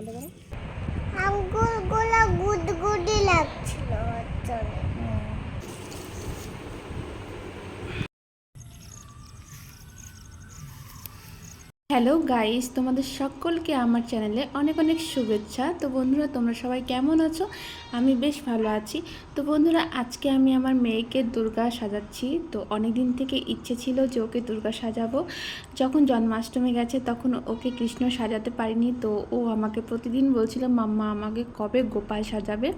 বন্ধ করো আঙ্গুলগুলো গুদগুদি লাগছিল ওর জন্য। হ্যালো গাইস তোমাদের সকলকে আমার চ্যানেলে অনেক অনেক শুভেচ্ছা। তো বন্ধুরা, তোমরা সবাই কেমন আছো? আমি বেশ ভালো আছি। তো বন্ধুরা, আজকে আমি আমার মেয়েকে দুর্গা সাজাচ্ছি। তো অনেক দিন থেকে ইচ্ছে ছিল যে ওকে দুর্গা সাজাবো। যখন জন্মাষ্টমী গেছে, তখন ওকে কৃষ্ণ সাজাতে পারিনি। তো ও আমাকে প্রতিদিন বলছিল, মাম্মা, আমাকে কবে গোপাল সাজাবে?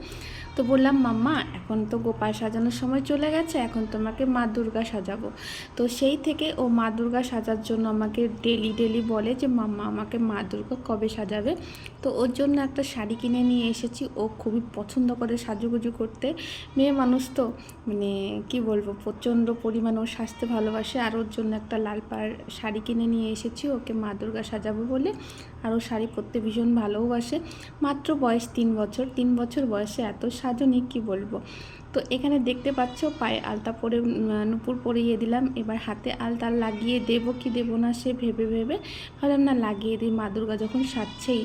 তো বললাম, মাম্মা, এখন তো গোপাল সাজানোর সময় চলে গেছে। এখন তোমাকে মা দুর্গা সাজাবো। তো সেই থেকে ও মা দুর্গা সাজার জন্য আমাকে ডেলি ডেলি বলে যে, মাম্মা, আমাকে মা দুর্গা কবে সাজাবে? তো ওর জন্য একটা শাড়ি কিনে নিয়ে এসেছি। ও খুবই পছন্দ করে সাজুগুজু করতে। মেয়ে মানুষ তো মানে কি বলব, প্রচণ্ড পরিমাণ ও সাজতে ভালোবাসে। আর ওর জন্য একটা লাল পাড় শাড়ি কিনে নিয়ে এসেছি। ওকে মা দুর্গা সাজাবো বলে। আর ও শাড়ি পরতে ভীষণ ভালোবাসে মাত্র বয়স তিন বছর। তিন বছর বয়সে এত সাজনি, কি বলব? তো এখানে দেখতে পাচ্ছ, পায়ে আলতা পরে নুপুর পরিয়ে দিলাম। এবার হাতে আলতা লাগিয়ে দেব কি দেব না সে ভেবে ভেবে। ভাবলাম, না, লাগিয়ে দিই। মা দুর্গা যখন সাজছেই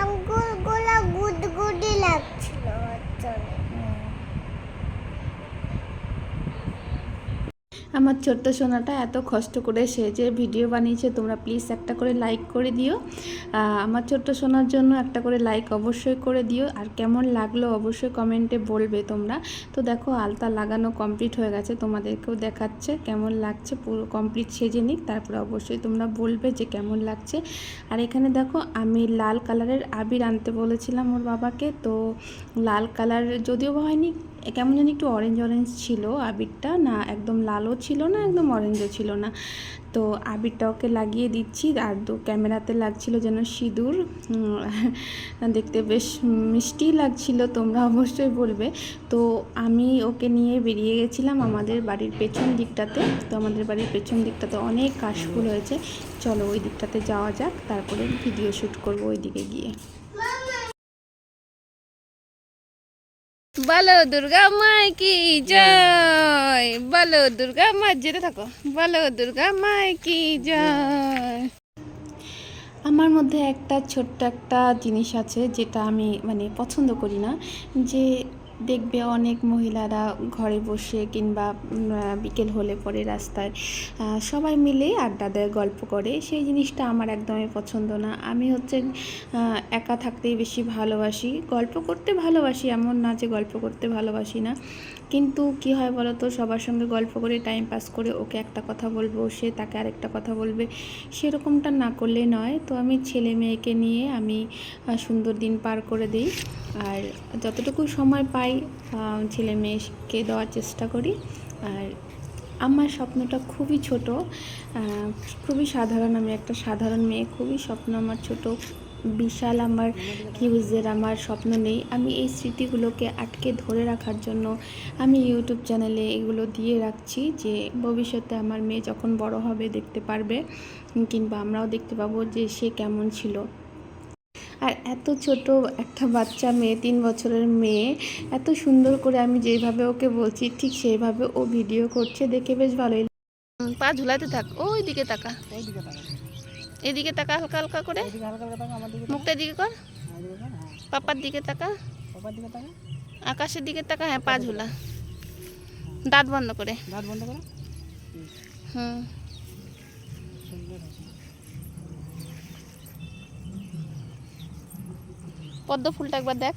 আঙ্গুলগুলো গুদগুদি লাগছিল ওর জন্য। আমার ছোট্ট সোনাটা এত কষ্ট করে সে যে ভিডিও বানিয়েছে, তোমরা প্লিজ একটা করে লাইক করে দিও। আমার ছোট্ট সোনার জন্য একটা করে লাইক অবশ্যই করে দিও। আর কেমন লাগল অবশ্যই কমেন্টে বলবে তোমরা। তো দেখো, আলতা লাগানো কমপ্লিট হয়ে গেছে, তোমাদেরকেও দেখাচ্ছে কেমন লাগছে, পুরো কমপ্লিট সেজে নিক, তারপরে অবশ্যই তোমরা বলবে যে কেমন লাগছে। আর এখানে দেখো, আমি লাল কালারের আবির আনতে বলেছিলাম ওর বাবাকে, তো লাল কালার যদিও হয়নি কেমন জানি একটু অরেঞ্জ অরেঞ্জ ছিল আবিরটা। না, একদম লালও ছিল না, একদম অরেঞ্জও ছিল না। তো আবিরটা ওকে লাগিয়ে দিচ্ছি আর দু ক্যামেরাতে লাগছিল যেন সিঁদুর। দেখতে বেশ মিষ্টি লাগছিল, তোমরা অবশ্যই বলবে। তো আমি ওকে নিয়ে বেরিয়ে গেছিলাম আমাদের বাড়ির পেছন দিকটাতে। তো আমাদের বাড়ির পেছন দিকটাতে অনেক কাশফুল হয়েছে। চলো ওই দিকটাতে যাওয়া যাক, তারপরে ভিডিও শ্যুট করব ওই দিকে গিয়ে। বলো দুর্গা মাই কি জয়? বলো দুর্গা মা যেতে থাকো। বলো দুর্গা মাই কি জয়? আমার মধ্যে একটা ছোট্ট একটা জিনিস আছে যেটা আমি মানে পছন্দ করি না যে দেখবে অনেক মহিলারা ঘরে বসে কিংবা বিকেল হলে পরে রাস্তায় সবাই মিলে আড্ডা দেয়, গল্প করে। সেই জিনিসটা আমার একদমই পছন্দ না। আমি হচ্ছে একা থাকতেই বেশি ভালোবাসি। গল্প করতে ভালোবাসি, এমন না যে গল্প করতে ভালোবাসি না। কিন্তু কি হয় বলো তো সবার সঙ্গে গল্প করে টাইম পাস করে ওকে একটা কথা বলব, সে তাকে আরেকটা কথা বলবে, সেরকমটা না করলে নয়। তো আমি ছেলে মেয়েকে নিয়ে আমি সুন্দর দিন পার করে দিই। আর যতটুকু সময় পাই ছেলে মেয়েকে দেওয়ার চেষ্টা করি। আর আমার স্বপ্নটা খুবই ছোট খুবই সাধারণ, আমি একটা সাধারণ মেয়ে, খুবই স্বপ্ন আমার ছোট। বিশাল আমার হিউজের আমার স্বপ্ন নেই। আমি এই স্মৃতিগুলোকে আটকে ধরে রাখার জন্য আমি ইউটিউব চ্যানেলে এগুলো দিয়ে রাখছি যে ভবিষ্যতে আমার মেয়ে যখন বড় হবে দেখতে পারবে কিংবা আমরাও দেখতে পাবো যে সে কেমন ছিল। আর এত ছোট একটা বাচ্চা মেয়ে তিন বছরের মেয়ে এত সুন্দর করে আমি যেইভাবে ওকে বলছি ঠিক সেইভাবে ও ভিডিও করছে দেখে বেশ ভালোই পা ঝুলাতে থাক ওই দিকে তাকা। এদিকে তাকা হালকা হালকা করে। মুখটা এদিকে কর। দিকে হ্যাঁ পাপার দিকে তাকা। আকাশের দিকে তাকা হ্যাঁ পা ঝুলা। দাঁত বন্ধ করে। দাঁত বন্ধ করো? হুম। পদ্ম ফুলটা একবার দেখ।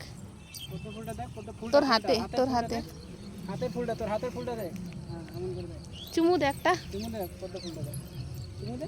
দেখ তোর হাতে তোর হাতে। হাতে ফুলটা তোর হাতের ফুলটা দে হ্যাঁ করে চুমু দে একটা। দে পদ্ম ফুলটা দে তুমি দে।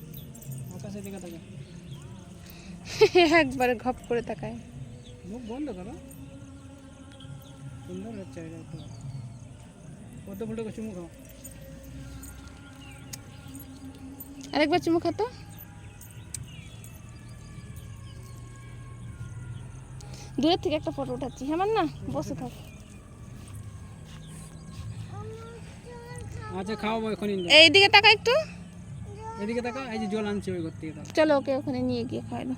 আকাশের দিকে একবারে ঘপ করে তাকায়। মুখ বন্ধ করো। সুন্দর হচ্ছে কত ফুলটা করছি মুখ আরেকবার চুমু খাতো দূরের থেকে একটা ফটো উঠাচ্ছি। হ্যাঁ না বসে থাক। আচ্ছা খাওয়াবো এখনই। এইদিকে তাকা একটু। এদিকে তাকা এই যে জল আনছি ওই ঘর থেকে চলো ওকে ওখানে নিয়ে গিয়ে দাও।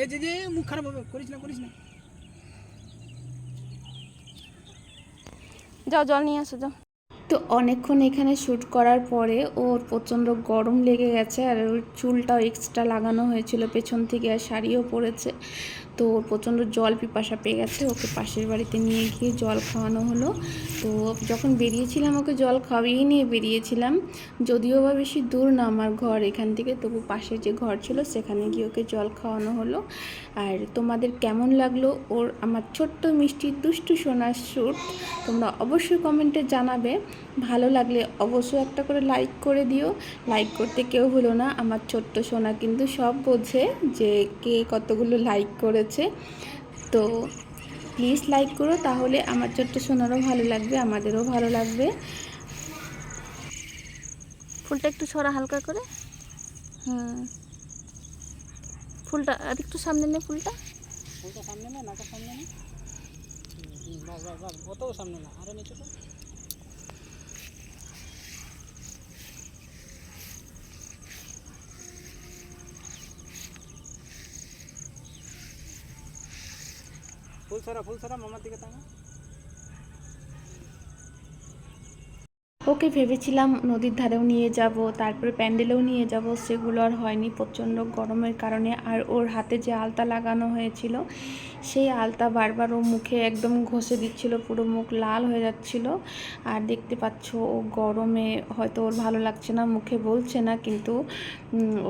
এই যে যে মুখ খারাপ হবে করিস না করিস না। যাও জল নিয়ে আসো যাও। তো অনেকক্ষণ এখানে শ্যুট করার পরে ওর প্রচণ্ড গরম লেগে গেছে আর ওর চুলটাও এক্সট্রা লাগানো হয়েছিল পেছন থেকে আর শাড়িও পরেছে। তো ওর প্রচণ্ড জল পিপাসা পেয়ে গেছে, ওকে পাশের বাড়িতে নিয়ে গিয়ে জল খাওয়ানো হলো। তো যখন বেরিয়েছিলাম ওকে জল খাওয়িয়ে নিয়ে বেরিয়েছিলাম, যদিও বা বেশি দূর না আমার ঘর এখান থেকে, তবু পাশে যে ঘর ছিল সেখানে গিয়ে ওকে জল খাওয়ানো হলো। আর তোমাদের কেমন লাগল ওর আমার ছোট্ট মিষ্টি দুষ্টু সোনার শ্যুট তোমরা অবশ্যই কমেন্টে জানাবে। ভালো লাগলে অবশ্যই একটা করে লাইক করে দিও। লাইক করতে কেউ হলো না, আমার ছোট্ট সোনা কিন্তু সব বোঝে যে কে কতগুলো লাইক করেছে তো প্লিজ লাইক করো তাহলে আমার ছোট্ট সোনারও ভালো লাগবে আমাদেরও ভালো লাগবে। ফুলটা একটু সরা হালকা করে। হুম ফুলটা আর একটু সামনে নে ফুলটা। ফুলটা সামনে না নাকের সামনে না। বাস বাস বাস সামনে না আরও নিচে ফুল ফুল মামার দিকে তাকা ওকে ভেবেছিলাম নদীর ধারেও নিয়ে যাব, তারপরে প্যান্ডেলেও নিয়ে যাব, সেগুলো আর হয়নি। প্রচণ্ড গরমের কারণে আর ওর হাতে যে আলতা লাগানো হয়েছিল, সেই আলতা বারবার ও মুখে একদম ঘষে দিচ্ছিল, পুরো মুখ লাল হয়ে যাচ্ছিল। আর দেখতে পাচ্ছ, ও গরমে হয়তো ওর ভালো লাগছে না, মুখে বলছে না, কিন্তু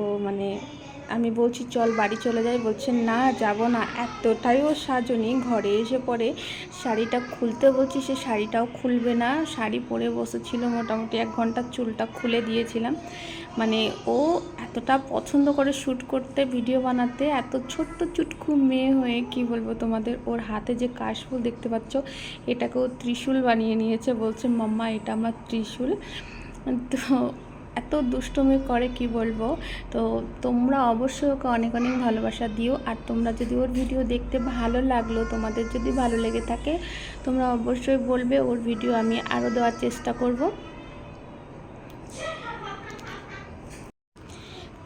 ও মানে আমি বলছি, চল বাড়ি চলে যাই। বলছে, না, যাব না। এতটাই ও সাজনি, ঘরে এসে পরে শাড়িটা খুলতে বলছি, সে শাড়িটাও খুলবে না। শাড়ি পরে বসেছিল মোটামুটি এক ঘণ্টার চুলটা খুলে দিয়েছিলাম। মানে ও এতটা পছন্দ করে শ্যুট করতে, ভিডিও বানাতে, এত ছোট্ট চুটকু মেয়ে হয়ে, কি বলব তোমাদের, ওর হাতে যে কাশফুল দেখতে পাচ্ছ, এটাকে ও ত্রিশূল বানিয়ে নিয়েছে। বলছে, মাম্মা, এটা আমার ত্রিশূল। তো এত দুষ্টুমি করে কি বলব? তো তোমরা অবশ্যই ওকে অনেক অনেক ভালোবাসা দিও। আর তোমরা যদি ওর ভিডিও দেখতে ভালো লাগল, তোমাদের যদি ভালো লেগে থাকে, তোমরা অবশ্যই বলবে, ওর ভিডিও আমি আরও দেওয়ার চেষ্টা করব।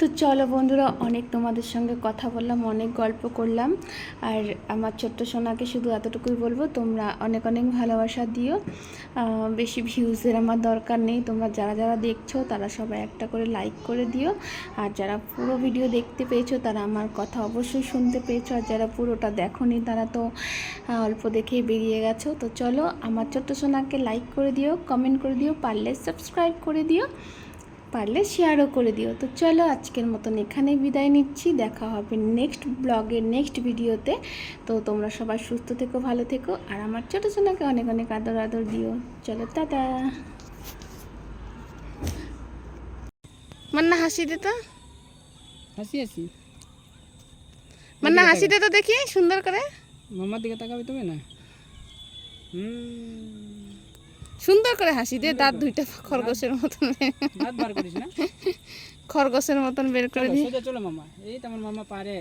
তো চলো বন্ধুরা, অনেক তোমাদের সঙ্গে কথা বললাম, অনেক গল্প করলাম। আর আমার ছোট্ট সোনাকে শুধু এতটুকুই বলব, তোমরা অনেক অনেক ভালোবাসা দিও। বেশি ভিউজের আমার দরকার নেই। তোমরা যারা যারা দেখছ, তারা সবাই একটা করে লাইক করে দিও। আর যারা পুরো ভিডিও দেখতে পেয়েছ, তারা আমার কথা অবশ্যই শুনতে পেয়েছ। আর যারা পুরোটা দেখোনি, তারা তো অল্প দেখেই বেরিয়ে গেছো। তো চলো, আমার ছোট্ট সোনাকে লাইক করে দিও কমেন্ট করে দিও, পারলে সাবস্ক্রাইব করে দিও। পারলে শেয়ারও করে দিও। তো চলো আজকের মতন এখানে বিদায় নিচ্ছি। দেখা হবে নেক্সট ব্লগের নেক্সট ভিডিওতে তো তোমরা সবাই সুস্থ থেকো ভালো থেকো। আর আমার ছোটো সোনাকে অনেক অনেক আদর আদর দিও। চলো টাটা। মান্না হাসি দে তো। হাসি হাসি। মান্না হাসি দে তো দেখি সুন্দর করে। মামার দিকে তাকাবে তুমি না? হুম। সুন্দর করে হাসি দিয়ে দাঁত দুইটা খরগোশের মতন। খরগোশের মতন বের করে দিয়ে চলো মামা। এই তো আমার মামা পারে।